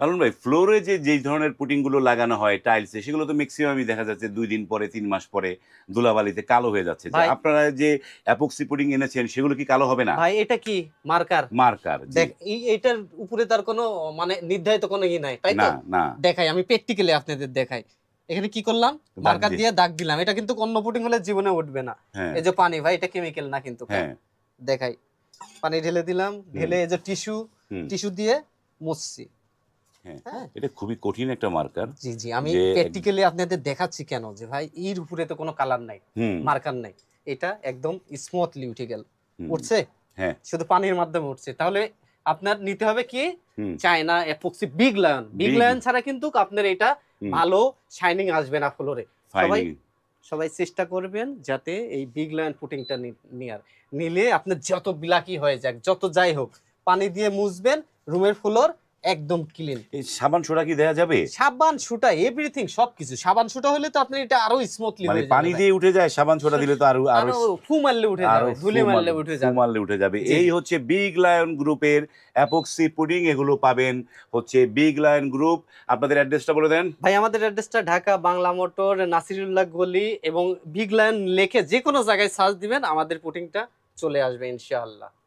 লালন ভাই ফ্লোরে যে যেই ধরনের পুটিংগুলো লাগানো হয় টাইলসে সেগুলো তো ম্যাক্সিমামই দেখা যাচ্ছে দুই দিন পরে তিন মাস পরে ধুলাবালিতে কালো হয়ে যাচ্ছে। আপনারা যে অ্যাপক্সি পুটিং এনেছেন সেগুলো কি কালো হবে না? ভাই এটা কি? মার্কার? মার্কার দেখ এটার উপরে তার কোনো মানে নির্ধারিত কোনো ই নাই তাই না না। দেখাই আমি প্র্যাকটিক্যালি আপনাদের দেখাই। এখানে কি করলাম? মার্কার দিয়ে- দাগ দিলাম। এটা কিন্তু অন্য পুটিং হলে জীবনে উঠবে না। হ্যাঁ। এই যে পানি ভাই এটা কেমিক্যাল না কিন্তু। হ্যাঁ। দেখাই। পানি ঢেলে দিলাম ঢেলে এই যে টিস্যু টিস্যু দিয়ে মুছছি। হ্যাঁ হ্যাঁ। এটা খুবই কঠিন একটা মার্কার জি জি আমি প্র্যাকটিক্যালি আপনাদের দেখাচ্ছি কেন? যে ভাই এর উপরে তো কোনো কালার নাই মার্কার নাই। এটা একদম স্মুথলি উঠে গেল। উঠছে? হ্যাঁ। শুধু পানির মাধ্যমে উঠছে। তাহলে আপনার নিতে হবে কি? China epoxy big lion big lion ছাড়া কিন্তু আপনার এটা ভালো শাইনিং আসবে না ফ্লোরে সবাই সবাই চেষ্টা করবেন যাতে এই বিগ লায়ন পুটিংটা নেওয়ার নিলে আপনার যত বিলাকি হয়ে যাক যত যাই হোক পানি দিয়ে মুছবেন রুমের ফ্লোর একদম ক্লিন এই সাবান সোডা কি দেয়া যাবে? সাবান সুটা এভরিথিং সবকিছু। সাবান সুটা হলে তো আপনার এটা আরও স্মুথলি মানে পানি দিয়ে উঠে যায় সাবান সোডা দিলে তো আরও আরও ফু মারলে উঠে যাবে ধুলি মারলে উঠে যাবে। মারলে উঠে যাবে। এই হচ্ছে বিগ লায়ন গ্রুপের অ্যাপক্সি পুডিং এগুলো পাবেন হচ্ছে বিগ লায়ন গ্রুপ আপনাদের অ্যাড্রেসটা বলে দেন। ভাই আমাদের অ্যাড্রেসটা ঢাকা বাংলা মোটর নাসিরুল্লাহ গলি এবং বিগ লায়ন লেখে যে কোনো জায়গায় সার্চ দিবেন আমাদের পুটিংটা চলে আসবে ইনশাআল্লাহ।